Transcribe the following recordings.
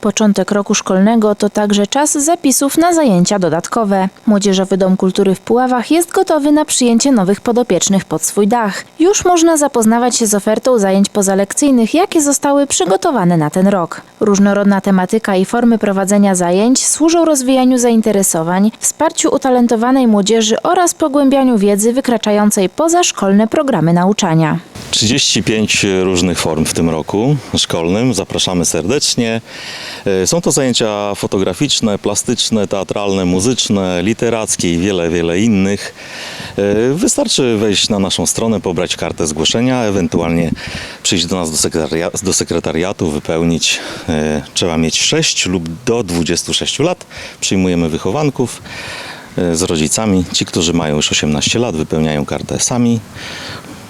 Początek roku szkolnego to także czas zapisów na zajęcia dodatkowe. Młodzieżowy Dom Kultury w Puławach jest gotowy na przyjęcie nowych podopiecznych pod swój dach. Już można zapoznawać się z ofertą zajęć pozalekcyjnych, jakie zostały przygotowane na ten rok. Różnorodna tematyka i formy prowadzenia zajęć służą rozwijaniu zainteresowań, wsparciu utalentowanej młodzieży oraz pogłębianiu wiedzy wykraczającej poza szkolne programy nauczania. 35 różnych form w tym roku szkolnym. Zapraszamy serdecznie. E, Są to zajęcia fotograficzne, plastyczne, teatralne, muzyczne, literackie i wiele, wiele innych. E, Wystarczy wejść na naszą stronę, pobrać kartę zgłoszenia, ewentualnie przyjść do nas do, do sekretariatu, wypełnić. E, Trzeba mieć 6 lub do 26 lat. Przyjmujemy wychowanków z rodzicami. Ci, którzy mają już 18 lat, wypełniają kartę sami.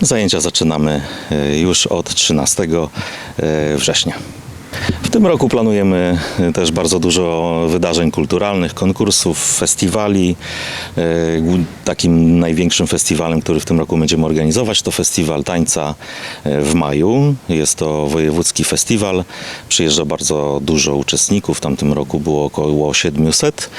Zajęcia zaczynamy już od 13 e, września. W tym roku planujemy e, też bardzo dużo wydarzeń kulturalnych, konkursów, festiwali. E, Takim największym festiwalem, który w tym roku będziemy organizować, to festiwal tańca e, w maju. Jest to wojewódzki festiwal. Przyjeżdża bardzo dużo uczestników. W tamtym roku było około 700.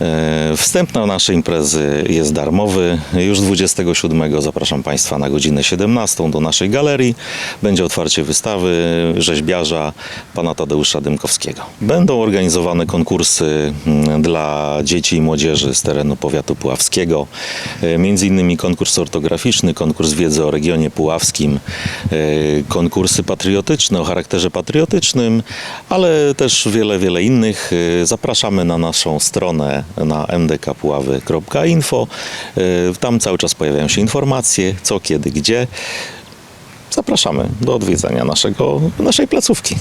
E, Wstęp na nasze imprezy jest darmowy. Już 27 zapraszam Państwa na godzinę 17 do naszej galerii. Będzie otwarcie wystawy rzeźbiarza pana Tadeusza Dymkowskiego. Będą organizowane konkursy mm, dla dzieci i młodzieży z terenu powiatu puławskiego. E, Między innymi konkurs ortograficzny, konkurs wiedzy o regionie puławskim, e, konkursy patriotyczne o charakterze patriotycznym, ale też wiele, wiele innych. Zapraszamy na naszą stronę na mdkpuławy.info. E, Tam cały czas pojawiają się informacje, co, kiedy, gdzie. Zapraszamy do odwiedzenia naszego, naszej placówki.